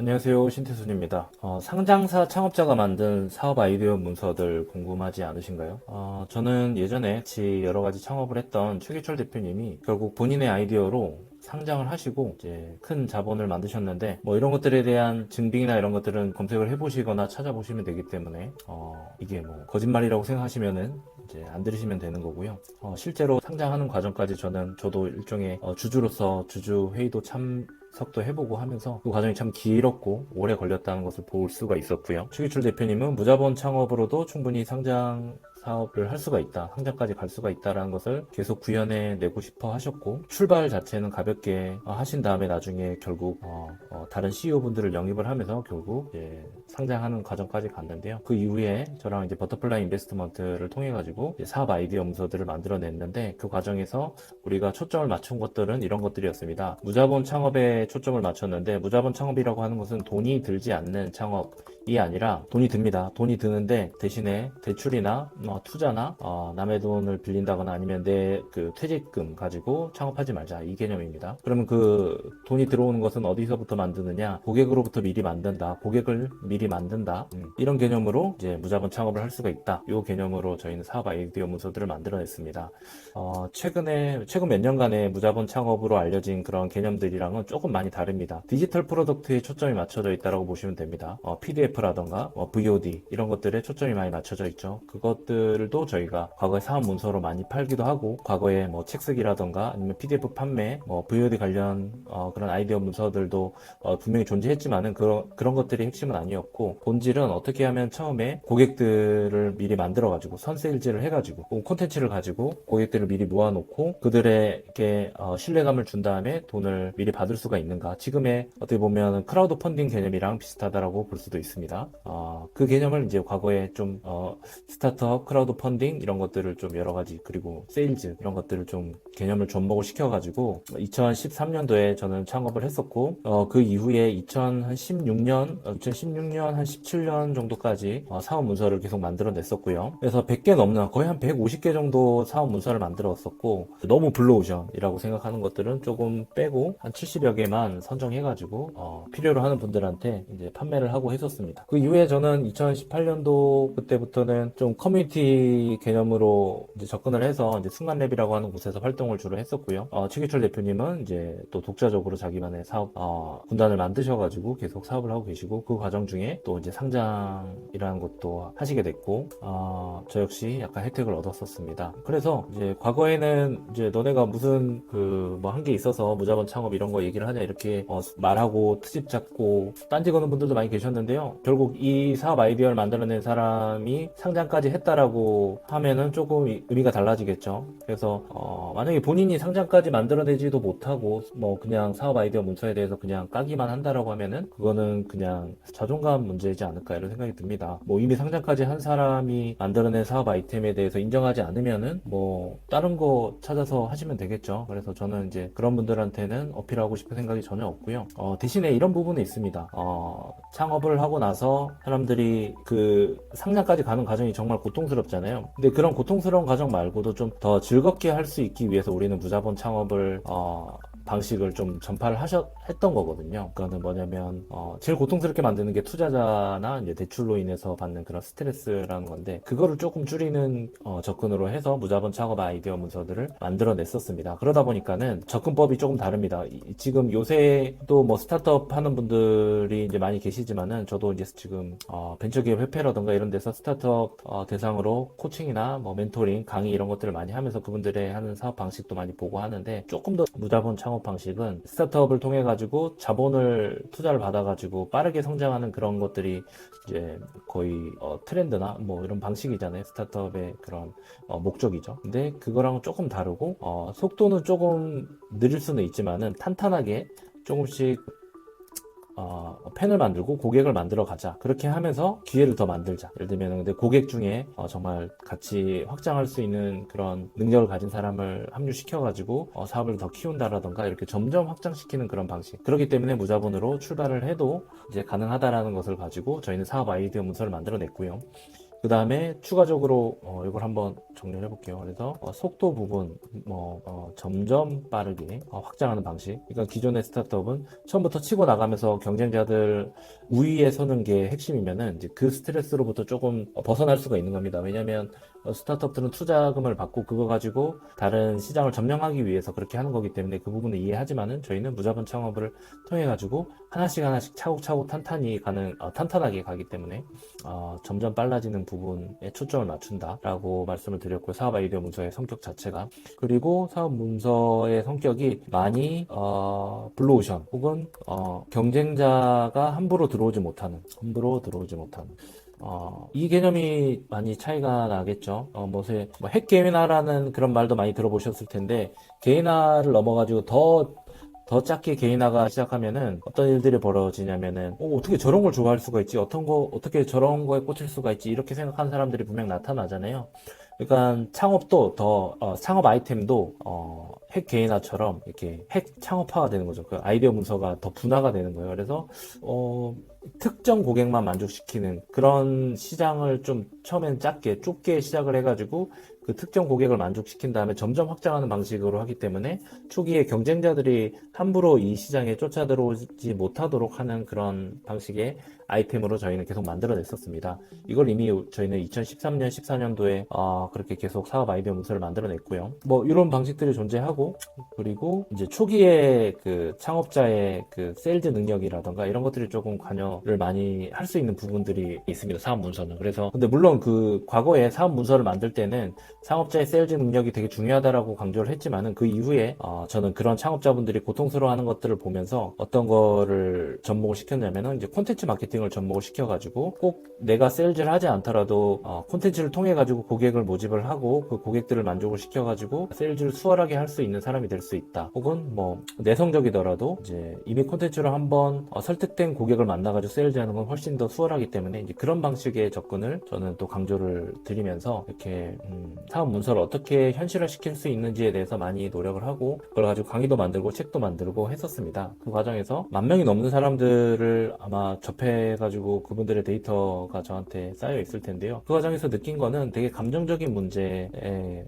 안녕하세요. 신태순입니다. 어, 상장사 창업자가 만든 사업 아이디어 문서들 궁금하지 않으신가요? 어, 저는 예전에 같이 여러 가지 창업을 했던 최기철 대표님이 결국 본인의 아이디어로 상장을 하시고 이제 큰 자본을 만드셨는데 뭐 이런 것들에 대한 증빙이나 이런 것들은 검색을 해보시거나 찾아보시면 되기 때문에 어, 이게 뭐 거짓말이라고 생각하시면은 이제 안 들으시면 되는 거고요. 어, 실제로 상장하는 과정까지 저는 저도 일종의 어, 주주로서 주주 회의도 참 석도 해보고 하면서 그 과정이 참 길었고 오래 걸렸다는 것을 볼 수가 있었고요. 최기출 대표님은 무자본 창업으로도 충분히 상장 사업을 할 수가 있다. 상장까지 갈 수가 있다라는 것을 계속 구현해 내고 싶어 하셨고 출발 자체는 가볍게 어, 하신 다음에 나중에 결국 어, 어, 다른 CEO 분들을 영입을 하면서 결국 이제 상장하는 과정까지 갔는데요. 그 이후에 저랑 이제 버터플라이 인베스트먼트를 통해 가지고 사업 아이디어 문서들을 만들어냈는데 그 과정에서 우리가 초점을 맞춘 것들은 이런 것들이었습니다. 무자본 창업에 초점을 맞췄는데 무자본 창업이라고 하는 것은 돈이 들지 않는 창업 이 아니라 돈이 듭니다. 돈이 드는데 대신에 대출이나 뭐 투자나 어, 남의 돈을 빌린다거나 아니면 내 그 퇴직금 가지고 창업하지 말자 이 개념입니다. 그러면 그 돈이 들어오는 것은 어디서부터 만드느냐? 고객으로부터 미리 만든다. 고객을 미리 만든다. 음, 이런 개념으로 이제 무자본 창업을 할 수가 있다. 이 개념으로 저희는 사업 아이디어 문서들을 만들어냈습니다. 어, 최근에 최근 몇 년간의 무자본 창업으로 알려진 그런 개념들이랑은 조금 많이 다릅니다. 디지털 프로덕트에 초점이 맞춰져 있다고 보시면 됩니다. 어, PDF 라던가 VOD 이런 것들에 초점이 많이 맞춰져 있죠. 그것들도 저희가 과거에 사업 문서로 많이 팔기도 하고 과거에 뭐 책 쓰기라던가 아니면 PDF 판매, 뭐 VOD 관련 어, 그런 아이디어 문서들도 어, 분명히 존재했지만은 그런 그런 것들이 핵심은 아니었고 본질은 어떻게 하면 처음에 고객들을 미리 만들어 가지고 선세일즈를 해 가지고 혹은 콘텐츠를 가지고 고객들을 미리 모아놓고 그들에게 어, 신뢰감을 준 다음에 돈을 미리 받을 수가 있는가 지금의 어떻게 보면 크라우드 펀딩 개념이랑 비슷하다라고 볼 수도 있습니다. 어, 그 개념을 이제 과거에 좀 어, 스타트업 크라우드 펀딩 이런 것들을 좀 여러 가지 그리고 세일즈 이런 것들을 좀 개념을 접목을 시켜가지고 2013년도에 저는 창업을 했었고 어, 그 이후에 2016년 2016년 한 17년 정도까지 어, 사업 문서를 계속 만들어냈었고요. 그래서 100개 넘는 거의 한 150개 정도 사업 문서를 만들었었고 너무 블루오션이라고 생각하는 것들은 조금 빼고 한 70여 개만 선정해가지고 어, 필요로 하는 분들한테 이제 판매를 하고 했었습니다. 그 이후에 저는 2018년도 그때부터는 좀 커뮤니티 개념으로 접근을 해서 이제 순간랩이라고 하는 곳에서 활동을 주로 했었고요. 어, 최기철 대표님은 이제 또 독자적으로 자기만의 사업 어, 군단을 만드셔가지고 계속 사업을 하고 계시고 그 과정 중에 또 이제 상장이라는 것도 하시게 됐고 어, 저 역시 약간 혜택을 얻었었습니다. 그래서 이제 과거에는 이제 너네가 무슨 그 뭐 한 게 있어서 무자본 창업 이런 거 얘기를 하냐 이렇게 어, 말하고 트집 잡고 딴지 거는 분들도 많이 계셨는데요. 결국 이 사업 아이디어를 만들어낸 사람이 상장까지 했다라고 하면은 조금 이- 의미가 달라지겠죠. 그래서 어, 만약에 본인이 상장까지 만들어내지도 못하고 뭐 그냥 사업 아이디어 문서에 대해서 그냥 까기만 한다라고 하면은 그거는 그냥 자존감 문제이지 않을까 이런 생각이 듭니다. 뭐 이미 상장까지 한 사람이 만들어낸 사업 아이템에 대해서 인정하지 않으면은 뭐 다른 거 찾아서 하시면 되겠죠. 그래서 저는 이제 그런 분들한테는 어필하고 싶은 생각이 전혀 없고요. 어, 대신에 이런 부분이 있습니다. 어, 창업을 하고 나서 사람들이 그 상장까지 가는 과정이 정말 고통스럽잖아요. 근데 그런 고통스러운 과정 말고도 좀 더 즐겁게 할 수 있기 위해서 우리는 무자본 창업을 어, 방식을 좀 전파를 하셨 했던 거거든요. 그거는 뭐냐면 어, 제일 고통스럽게 만드는 게 투자자나 이제 대출로 인해서 받는 그런 스트레스라는 건데 그거를 조금 줄이는 어, 접근으로 해서 무자본 창업 아이디어 문서들을 만들어냈었습니다. 그러다 보니까는 접근법이 조금 다릅니다. 이- 지금 요새 또 뭐 스타트업 하는 분들이 이제 많이 계시지만은 저도 이제 지금 어, 벤처기업 협회라던가 이런 데서 스타트업 어, 대상으로 코칭이나 뭐 멘토링 강의 이런 것들을 많이 하면서 그분들의 하는 사업 방식도 많이 보고 하는데 조금 더 무자본 창업 방식은 스타트업을 통해 가지고 자본을 투자를 받아 가지고 빠르게 성장하는 그런 것들이 이제 거의 어, 트렌드나 뭐 이런 방식이잖아요. 스타트업의 그런 어, 목적이죠. 근데 그거랑은 조금 다르고 어, 속도는 조금 느릴 수는 있지만은 탄탄하게 조금씩 어, 펜을 만들고 고객을 만들어 가자. 그렇게 하면서 기회를 더 만들자. 예를 들면, 근데 고객 중에 어, 정말 같이 확장할 수 있는 그런 능력을 가진 사람을 합류시켜 가지고 어, 사업을 더 키운다라던가 이렇게 점점 확장시키는 그런 방식. 그렇기 때문에 무자본으로 출발을 해도 이제 가능하다라는 것을 가지고 저희는 사업 아이디어 문서를 만들어 냈고요. 그 다음에 추가적으로 어, 이걸 한번 정리를 해볼게요. 그래서 어, 속도 부분, 뭐 어, 점점 빠르게 어, 확장하는 방식. 그러니까 기존의 스타트업은 처음부터 치고 나가면서 경쟁자들 우위에 서는 게 핵심이면은 이제 그 스트레스로부터 조금 어, 벗어날 수가 있는 겁니다. 왜냐하면 어, 스타트업들은 투자금을 받고 그거 가지고 다른 시장을 점령하기 위해서 그렇게 하는 거기 때문에 그 부분을 이해하지만은 저희는 무자본 창업을 통해 가지고 하나씩 하나씩 차곡차곡 탄탄히 가는 어, 탄탄하게 가기 때문에 어, 점점 빨라지는 부분에 초점을 맞춘다라고 말씀을 드렸고요. 사업 아이디어 문서의 성격 자체가 그리고 사업 문서의 성격이 많이 어, 블루오션 혹은 어, 경쟁자가 함부로 들어오지 못하는 함부로 들어오지 못하는 어, 이 개념이 많이 차이가 나겠죠. 어, 뭐, 뭐, 핵 개인화라는 그런 말도 많이 들어보셨을 텐데, 개인화를 넘어가지고 더, 더 작게 개인화가 시작하면은 어떤 일들이 벌어지냐면은, 어, 어떻게 저런 걸 좋아할 수가 있지? 어떤 거, 어떻게 저런 거에 꽂힐 수가 있지? 이렇게 생각하는 사람들이 분명 나타나잖아요. 그러니까 창업도 더, 어, 창업 아이템도, 어, 핵 개인화처럼 이렇게 핵 창업화가 되는 거죠. 그 아이디어 문서가 더 분화가 되는 거예요. 그래서, 어, 특정 고객만 만족시키는 그런 시장을 좀 처음엔 작게 좁게 시작을 해가지고 그 특정 고객을 만족시킨 다음에 점점 확장하는 방식으로 하기 때문에 초기에 경쟁자들이 함부로 이 시장에 쫓아 들어오지 못하도록 하는 그런 방식의 아이템으로 저희는 계속 만들어냈었습니다. 이걸 이미 저희는 2013년, 14년도에 어, 그렇게 계속 사업 아이디어 문서를 만들어냈고요. 뭐 이런 방식들이 존재하고 그리고 이제 초기에 그 창업자의 그 세일즈 능력이라던가 이런 것들이 조금 관여를 많이 할 수 있는 부분들이 있습니다. 사업 문서는. 그래서 근데 물론 그 과거에 사업 문서를 만들 때는 창업자의 세일즈 능력이 되게 중요하다라고 강조를 했지만은 그 이후에 어, 저는 그런 창업자분들이 고통스러워하는 것들을 보면서 어떤 거를 접목을 시켰냐면은 이제 콘텐츠 마케팅 을 접목을 시켜가지고 꼭 내가 세일즈를 하지 않더라도 어, 콘텐츠를 통해 가지고 고객을 모집을 하고 그 고객들을 만족을 시켜가지고 세일즈를 수월하게 할 수 있는 사람이 될 수 있다. 혹은 뭐 내성적이더라도 이제 이미 콘텐츠를 한번 어, 설득된 고객을 만나가지고 세일즈하는 건 훨씬 더 수월하기 때문에 이제 그런 방식의 접근을 저는 또 강조를 드리면서 이렇게 음, 사업 문서를 어떻게 현실화 시킬 수 있는지에 대해서 많이 노력을 하고 그걸 가지고 강의도 만들고 책도 만들고 했었습니다. 그 과정에서 만 명이 넘는 사람들을 아마 접해 가지고 그분들의 데이터가 저한테 쌓여 있을 텐데요. 그 과정에서 느낀 거는 되게 감정적인 문제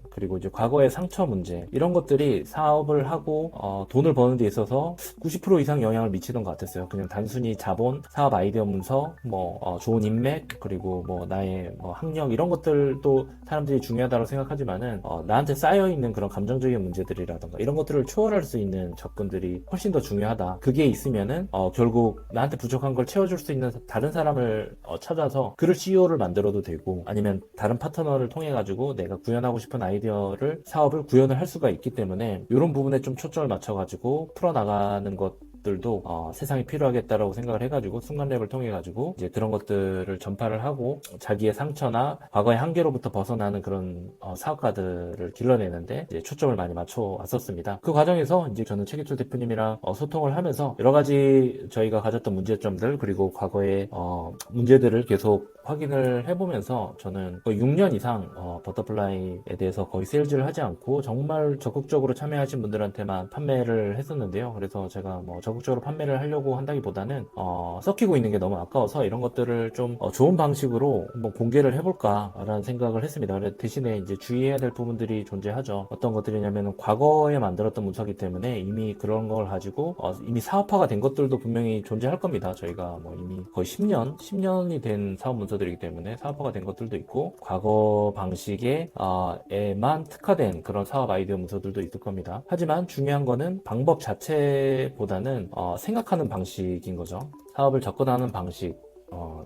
그리고 이제 과거의 상처 문제 이런 것들이 사업을 하고 어, 돈을 버는 데 있어서 90% 이상 영향을 미치던 것 같았어요. 그냥 단순히 자본, 사업 아이디어 문서, 뭐 어, 좋은 인맥 그리고 뭐 나의 뭐 학력 이런 것들도 사람들이 중요하다고 생각하지만은 어, 나한테 쌓여 있는 그런 감정적인 문제들이라던가 이런 것들을 초월할 수 있는 접근들이 훨씬 더 중요하다. 그게 있으면은 어, 결국 나한테 부족한 걸 채워줄 수 있는 다른 사람을 어, 찾아서 그를 CEO를 만들어도 되고 아니면 다른 파트너를 통해 가지고 내가 구현하고 싶은 아이디어를 사업을 구현을 할 수가 있기 때문에 이런 부분에 좀 초점을 맞춰 가지고 풀어 나가는 것 들도 어, 세상이 필요하겠다라고 생각을 해가지고 순간 랩을 통해 가지고 이제 그런 것들을 전파를 하고 자기의 상처나 과거의 한계로부터 벗어나는 그런 어, 사업가들을 길러내는데 이제 초점을 많이 맞춰 왔었습니다. 그 과정에서 이제 저는 최기철 대표님이랑 어, 소통을 하면서 여러 가지 저희가 가졌던 문제점들 그리고 과거의 어, 문제들을 계속 확인을 해보면서 저는 거의 6년 이상 어, 버터플라이에 대해서 거의 세일즈를 하지 않고 정말 적극적으로 참여하신 분들한테만 판매를 했었는데요. 그래서 제가 뭐 적극적으로 판매를 하려고 한다기보다는 어, 섞이고 있는 게 너무 아까워서 이런 것들을 좀 어, 좋은 방식으로 한번 공개를 해볼까라는 생각을 했습니다. 대신에 이제 주의해야 될 부분들이 존재하죠. 어떤 것들이냐면 과거에 만들었던 문서기 때문에 이미 그런 걸 가지고 어, 이미 사업화가 된 것들도 분명히 존재할 겁니다. 저희가 뭐 이미 거의 10년, 10년이 된 사업 문서 문서들이기 때문에 사업화가 된 것들도 있고 과거 방식에만 어, 특화된 그런 사업 아이디어 문서들도 있을 겁니다. 하지만 중요한 거는 방법 자체보다는 어, 생각하는 방식인 거죠. 사업을 접근하는 방식, 어,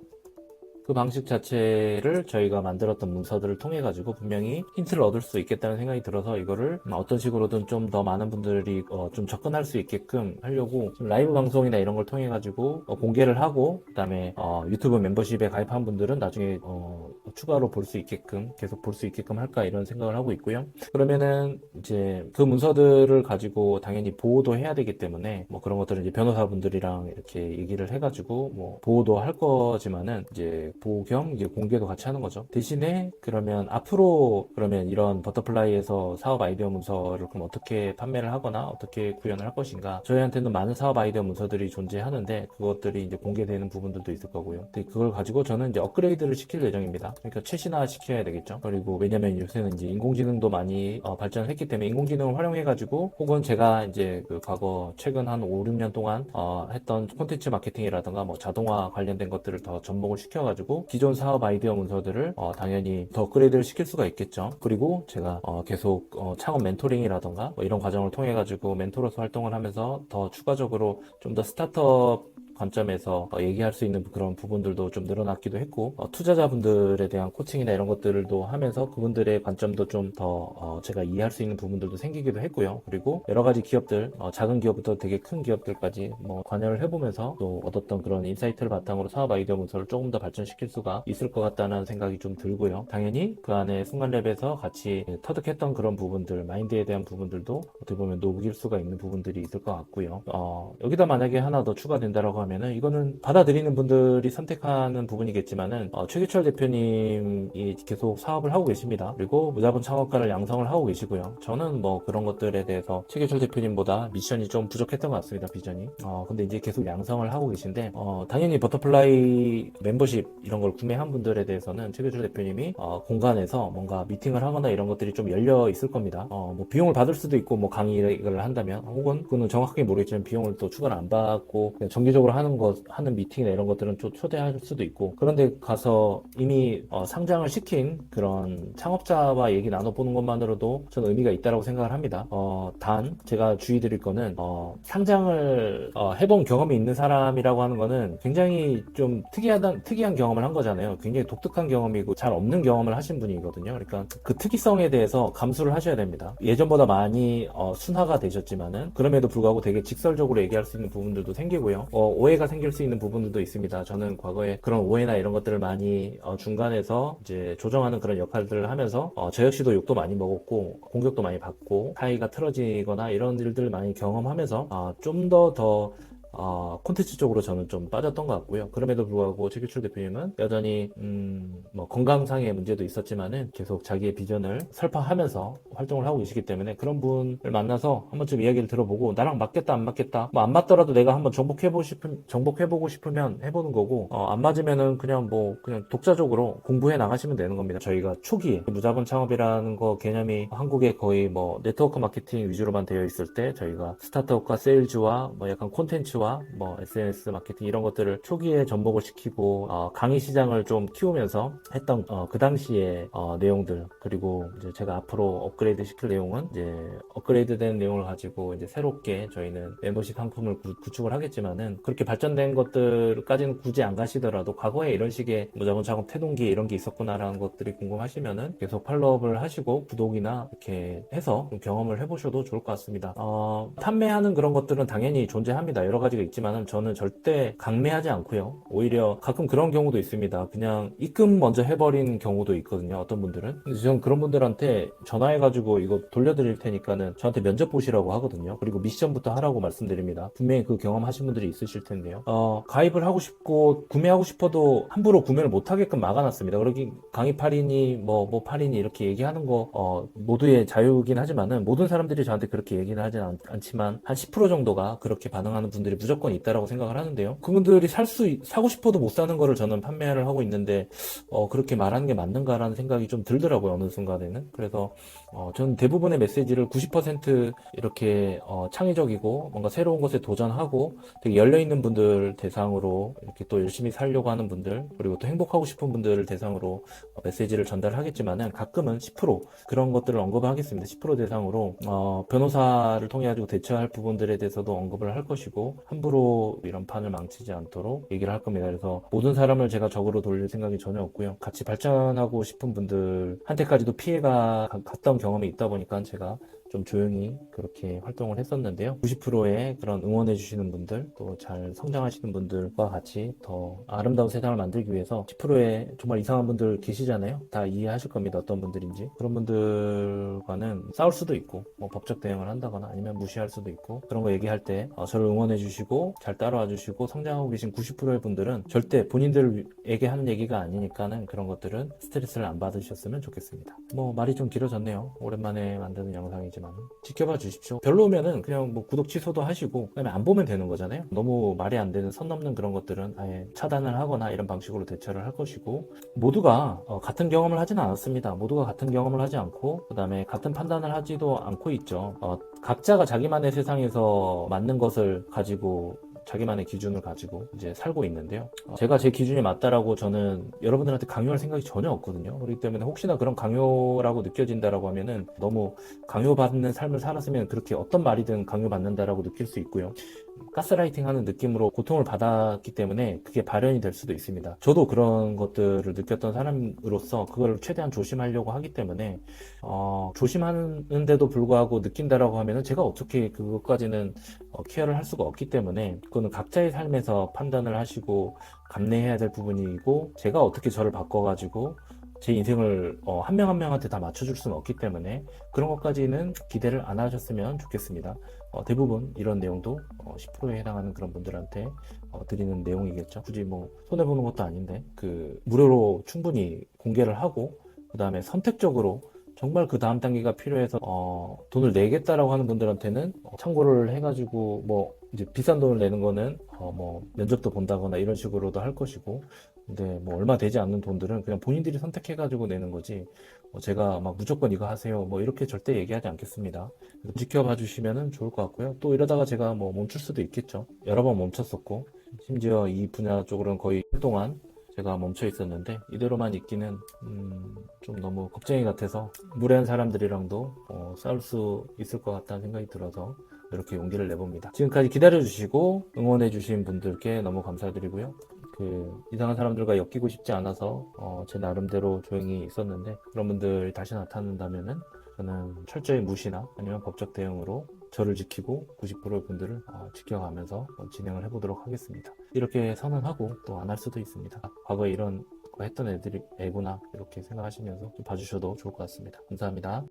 그 방식 자체를 저희가 만들었던 문서들을 통해 가지고 분명히 힌트를 얻을 수 있겠다는 생각이 들어서 이거를 어떤 식으로든 좀 더 많은 분들이 어, 좀 접근할 수 있게끔 하려고 라이브 방송이나 이런 걸 통해 가지고 어, 공개를 하고 그다음에 어, 유튜브 멤버십에 가입한 분들은 나중에 어, 추가로 볼 수 있게끔 계속 볼 수 있게끔 할까 이런 생각을 하고 있고요. 그러면은 이제 그 문서들을 가지고 당연히 보호도 해야 되기 때문에 뭐 그런 것들은 이제 변호사분들이랑 이렇게 얘기를 해가지고 뭐 보호도 할 거지만은 이제 겸 이제 공개도 같이 하는 거죠. 대신에 그러면 앞으로 그러면 이런 버터플라이에서 사업 아이디어 문서를 그럼 어떻게 판매를 하거나 어떻게 구현을 할 것인가? 저희한테는 많은 사업 아이디어 문서들이 존재하는데 그것들이 이제 공개되는 부분들도 있을 거고요. 그걸 가지고 저는 이제 업그레이드를 시킬 예정입니다. 그러니까 최신화 시켜야 되겠죠. 그리고 왜냐면 요새는 이제 인공지능도 많이 어, 발전을 했기 때문에 인공지능을 활용해가지고 혹은 제가 이제 그 과거 최근 한 5, 6년 동안 어, 했던 콘텐츠 마케팅이라든가 뭐 자동화 관련된 것들을 더 접목을 시켜가지고 기존 사업 아이디어 문서들을 어, 당연히 더 업그레이드를 시킬 수가 있겠죠. 그리고 제가 어, 계속 어, 창업 멘토링이라든가 뭐 이런 과정을 통해 가지고 멘토로서 활동을 하면서 더 추가적으로 좀 더 스타트업 관점에서 어, 얘기할 수 있는 그런 부분들도 좀 늘어났기도 했고 어, 투자자분들에 대한 코칭이나 이런 것들도 하면서 그분들의 관점도 좀 더 제가 이해할 수 있는 부분들도 생기기도 했고요. 그리고 여러 가지 기업들 어, 작은 기업부터 되게 큰 기업들까지 뭐 관여를 해보면서 또 얻었던 그런 인사이트를 바탕으로 사업 아이디어 문서를 조금 더 발전시킬 수가 있을 것 같다는 생각이 좀 들고요. 당연히 그 안에 순간랩에서 같이 터득했던 그런 부분들 마인드에 대한 부분들도 어떻게 보면 녹일 수가 있는 부분들이 있을 것 같고요. 어, 여기다 만약에 하나 더 추가된다라고 하면 은 이거는 받아들이는 분들이 선택하는 부분이겠지만은 어, 최규철 대표님이 계속 사업을 하고 계십니다. 그리고 무자본 창업가를 양성을 하고 계시고요. 저는 뭐 그런 것들에 대해서 최규철 대표님보다 미션이 좀 부족했던 것 같습니다. 비전이. 어, 근데 이제 계속 양성을 하고 계신데 어, 당연히 버터플라이 멤버십 이런 걸 구매한 분들에 대해서는 최규철 대표님이 어, 공간에서 뭔가 미팅을 하거나 이런 것들이 좀 열려 있을 겁니다. 어, 뭐 비용을 받을 수도 있고 뭐 강의를 한다면 혹은 그거는 정확하게 모르겠지만 비용을 또 추가를 안 받고 정기적으로 하는 것 하는 미팅이나 이런 것들은 좀 초대할 수도 있고 그런데 가서 이미 어, 상장을 시킨 그런 창업자와 얘기 나눠보는 것만으로도 저는 의미가 있다고 생각을 합니다. 어, 단 제가 주의 드릴 거는 어, 상장을 어, 해본 경험이 있는 사람이라고 하는 거는 굉장히 좀 특이하다 특이한 경험을 한 거잖아요. 굉장히 독특한 경험이고 잘 없는 경험을 하신 분이거든요. 그러니까 그 특이성에 대해서 감수를 하셔야 됩니다. 예전보다 많이 어, 순화가 되셨지만은 그럼에도 불구하고 되게 직설적으로 얘기할 수 있는 부분들도 생기고요. 어, 오해가 생길 수 있는 부분들도 있습니다. 저는 과거에 그런 오해나 이런 것들을 많이 어, 중간에서 이제 조정하는 그런 역할들을 하면서 어, 저 역시도 욕도 많이 먹었고 공격도 많이 받고 사이가 틀어지거나 이런 일들을 많이 경험하면서 어, 좀더더 어, 콘텐츠 쪽으로 저는 좀 빠졌던 것 같고요. 그럼에도 불구하고 최규철 대표님은 여전히 음, 뭐 건강상의 문제도 있었지만은 계속 자기의 비전을 설파하면서 활동을 하고 계시기 때문에 그런 분을 만나서 한 번쯤 이야기를 들어보고 나랑 맞겠다 안 맞겠다 뭐 안 맞더라도 내가 한번 정복해보고 싶은 정복해보고 싶으면 해보는 거고 어, 안 맞으면은 그냥 뭐 그냥 독자적으로 공부해 나가시면 되는 겁니다. 저희가 초기에 무자본 창업이라는 거 개념이 한국에 거의 뭐 네트워크 마케팅 위주로만 되어 있을 때 저희가 스타트업과 세일즈와 뭐 약간 콘텐츠 와 뭐 SNS 마케팅 이런 것들을 초기에 접목을 시키고 어, 강의 시장을 좀 키우면서 했던 어, 그 당시의 어, 내용들 그리고 이제 제가 앞으로 업그레이드 시킬 내용은 이제 업그레이드된 내용을 가지고 이제 새롭게 저희는 멤버십 상품을 구, 구축을 하겠지만은 그렇게 발전된 것들까지는 굳이 안 가시더라도 과거에 이런 식의 무자본 작업 태동기 이런 게 있었구나라는 것들이 궁금하시면은 계속 팔로업을 하시고 구독이나 이렇게 해서 좀 경험을 해보셔도 좋을 것 같습니다. 어, 판매하는 그런 것들은 당연히 존재합니다. 여러 가지 가 있지만은 저는 절대 강매하지 않고요. 오히려 가끔 그런 경우도 있습니다. 그냥 입금 먼저 해버린 경우도 있거든요. 어떤 분들은. 저는 그런 분들한테 전화해가지고 이거 돌려드릴 테니까는 저한테 면접 보시라고 하거든요. 그리고 미션부터 하라고 말씀드립니다. 분명히 그 경험하신 분들이 있으실 텐데요. 어, 가입을 하고 싶고 구매하고 싶어도 함부로 구매를 못하게끔 막아놨습니다. 그러기 강의팔이니 뭐, 뭐 팔이니 이렇게 얘기하는 거 어, 모두의 자유이긴 하지만은 모든 사람들이 저한테 그렇게 얘기는 하진 않, 않지만 한 10% 정도가 그렇게 반응하는 분들이 무조건 있다라고 생각을 하는데요. 그분들이 살 수 사고 싶어도 못 사는 거를 저는 판매를 하고 있는데 어, 그렇게 말하는 게 맞는가라는 생각이 좀 들더라고요. 어느 순간에는. 그래서 어, 저는 대부분의 메시지를 90% 이렇게 어, 창의적이고 뭔가 새로운 것에 도전하고 되게 열려 있는 분들 대상으로 이렇게 또 열심히 살려고 하는 분들 그리고 또 행복하고 싶은 분들을 대상으로 어, 메시지를 전달하겠지만은 가끔은 10% 그런 것들을 언급하겠습니다. 10% 대상으로 어, 변호사를 통해 가지고 대처할 부분들에 대해서도 언급을 할 것이고 함부로 이런 판을 망치지 않도록 얘기를 할 겁니다. 그래서 모든 사람을 제가 적으로 돌릴 생각이 전혀 없고요. 같이 발전하고 싶은 분들한테까지도 피해가 가- 갔던 경험이 있다 보니까 제가 좀 조용히 그렇게 활동을 했었는데요. 90%의 그런 응원해 주시는 분들, 또 잘 성장하시는 분들과 같이 더 아름다운 세상을 만들기 위해서 10%의 정말 이상한 분들 계시잖아요. 다 이해하실 겁니다. 어떤 분들인지. 그런 분들과는 싸울 수도 있고, 뭐 법적 대응을 한다거나 아니면 무시할 수도 있고, 그런 거 얘기할 때 어, 저를 응원해 주시고, 잘 따라와 주시고, 성장하고 계신 90%의 분들은 절대 본인들에게 하는 얘기가 아니니까는 그런 것들은 스트레스를 안 받으셨으면 좋겠습니다. 뭐 말이 좀 길어졌네요. 오랜만에 만드는 영상이지만. 모르겠지만 지켜봐 주십시오. 별로면은 그냥 뭐 구독 취소도 하시고 그다음에 안 보면 되는 거잖아요. 너무 말이 안 되는 선 넘는 그런 것들은 아예 차단을 하거나 이런 방식으로 대처를 할 것이고 모두가 어, 같은 경험을 하지는 않았습니다. 모두가 같은 경험을 하지 않고 그다음에 같은 판단을 하지도 않고 있죠. 어, 각자가 자기만의 세상에서 맞는 것을 가지고 자기만의 기준을 가지고 이제 살고 있는데요. 어, 제가 제 기준이 맞다라고 저는 여러분들한테 강요할 생각이 전혀 없거든요. 그렇기 때문에 혹시나 그런 강요라고 느껴진다라고 하면은 너무 강요받는 삶을 살았으면 그렇게 어떤 말이든 강요받는다라고 느낄 수 있고요. 가스라이팅 하는 느낌으로 고통을 받았기 때문에 그게 발현이 될 수도 있습니다. 저도 그런 것들을 느꼈던 사람으로서 그걸 최대한 조심하려고 하기 때문에 어, 조심하는데도 불구하고 느낀다라고 하면은 제가 어떻게 그것까지는 어, 케어를 할 수가 없기 때문에 그거는 각자의 삶에서 판단을 하시고 감내해야 될 부분이고 제가 어떻게 저를 바꿔가지고 제 인생을 어, 한명 한 명한테 다 맞춰줄 수는 없기 때문에 그런 것까지는 기대를 안 하셨으면 좋겠습니다. 어, 대부분 이런 내용도 어, 10%에 해당하는 그런 분들한테 어, 드리는 내용이겠죠. 굳이 뭐 손해 보는 것도 아닌데 그 무료로 충분히 공개를 하고 그 다음에 선택적으로 정말 그 다음 단계가 필요해서 어, 돈을 내겠다라고 하는 분들한테는 어, 참고를 해가지고 뭐 이제 비싼 돈을 내는 거는 어, 뭐 면접도 본다거나 이런 식으로도 할 것이고 근데 뭐 얼마 되지 않는 돈들은 그냥 본인들이 선택해가지고 내는 거지 어, 제가 막 무조건 이거 하세요 뭐 이렇게 절대 얘기하지 않겠습니다 지켜봐 주시면은 좋을 것 같고요 또 이러다가 제가 뭐 멈출 수도 있겠죠 여러 번 멈췄었고 심지어 이 분야 쪽으로는 거의 동안 제가 멈춰 있었는데 이대로만 있기는 음, 좀 너무 걱정이 같아서 무례한 사람들이랑도 어, 싸울 수 있을 것 같다는 생각이 들어서 이렇게 용기를 내봅니다. 지금까지 기다려주시고 응원해주신 분들께 너무 감사드리고요. 그 이상한 사람들과 엮이고 싶지 않아서 어, 제 나름대로 조용히 있었는데 그런 분들이 다시 나타난다면은 저는 철저히 무시나 아니면 법적 대응으로 저를 지키고 90%의 분들을 어, 지켜가면서 어, 진행을 해보도록 하겠습니다. 이렇게 선언하고 또 안 할 수도 있습니다. 과거에 이런 거 했던 애들이 애구나 이렇게 생각하시면서 좀 봐주셔도 좋을 것 같습니다. 감사합니다.